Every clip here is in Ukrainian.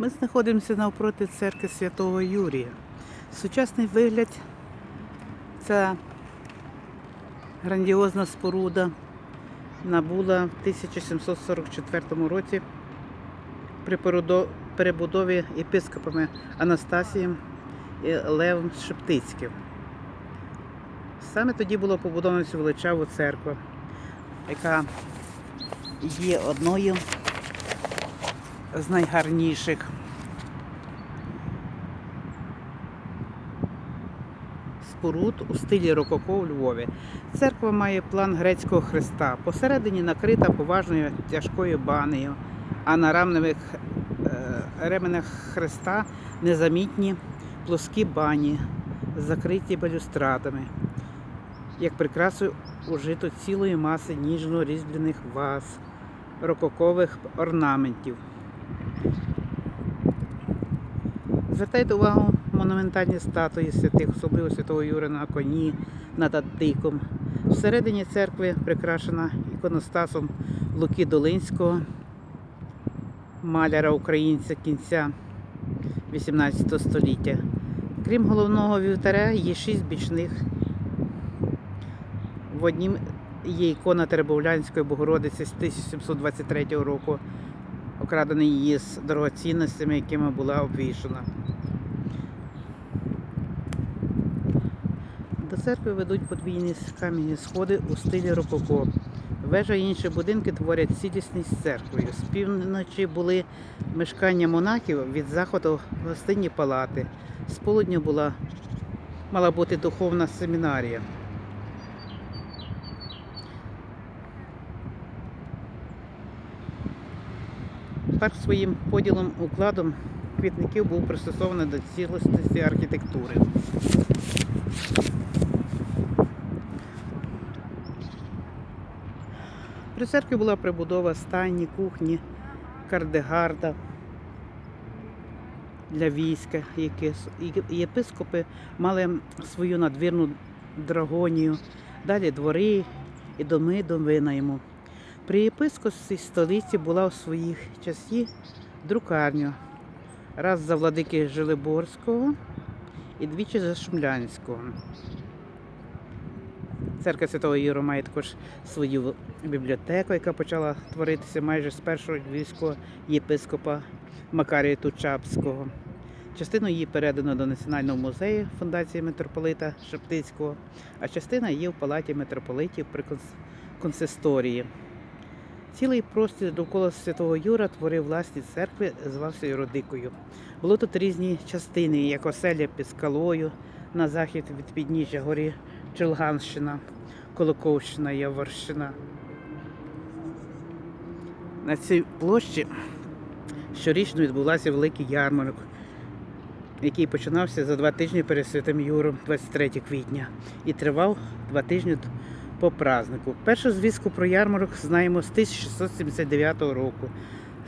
Ми знаходимося навпроти церкви Святого Юрія. Сучасний вигляд ця грандіозна споруда набула в 1744 році при перебудові єпископами Анастасієм і Левом Шептицьким. Саме тоді було побудовано цю величаву церкву, яка є одною з найгарніших. Споруд у стилі рококо у Львові. Церква має план грецького хреста. Посередині накрита поважною тяжкою банею, а на рамневих е, ременах хреста незамітні плоскі бані, закриті балюстрадами. Як прикрасою ужито цілої маси ніжно-різьблених ваз, рококових орнаментів. Звертайте увагу монументальні статуї святих, особливо святого Юра на коні над Аттиком. Всередині церкви прикрашена іконостасом Луки Долинського, маляра українця кінця 18 століття. Крім головного вівтаря, є шість бічних. В однім є ікона Теребовлянської Богородиці з 1723 року, окрадений її з дорогоцінностями, якими була обвішана. До церкви ведуть подвійні кам'яні сходи у стилі рококо. Вежа і інші будинки творять цілісність з церквою. З півночі були мешкання монахів, від заходу гостинні палати. З полудня була мала бути духовна семінарія. Парк своїм поділом укладом квітників був пристосований до цілісності архітектури. При церкві була прибудова стайні, кухні, кардегарда для війська. які Єпископи мали свою надвірну драгонію, далі двори і доми до винайму. При єпископській столиці була у своїх часі друкарня. Раз за владики Жилиборського і двічі за Шумлянського. Церква Святого Юра має також свою бібліотеку, яка почала творитися майже з першого львівського єпископа Макарія Тучапського. Частину її передано до Національного музею фундації митрополита Шептицького, а частина є в палаті митрополитів при конс- консисторії. Цілий простір довкола Святого Юра творив власні церкви, звався Юродикою. Було тут різні частини, як оселя під скалою на захід від підніжжя горі Челганщина, Колоковщина, Яворщина. На цій площі щорічно відбувався великий ярмарок, який починався за два тижні перед Святим Юром, 23 квітня, і тривав два тижні по празднику. Першу звістку про ярмарок знаємо з 1679 року.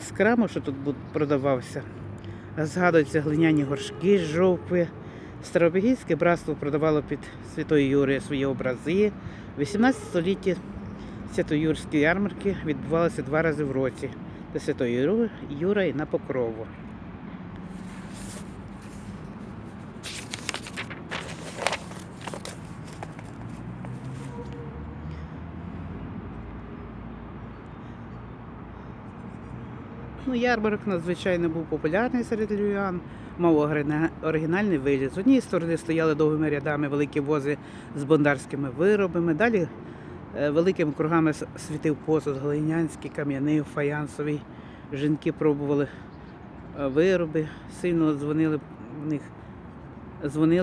З краму, що тут продавався, згадуються глиняні горшки з жовкви. Старобігійське братство продавало під Святою Юрою свої образи. В 18 столітті святоюрські ярмарки відбувалися два рази в році до Святої Юра і на Покрову. Ну, ярмарок надзвичайно був популярний серед львів'ян, мав оригінальний вигляд. З однієї сторони стояли довгими рядами великі вози з бондарськими виробами. Далі е, великими кругами світив посуд глинянський, кам'яний, фаянсовий. Жінки пробували е, вироби, сильно дзвонили в них, дзвонили.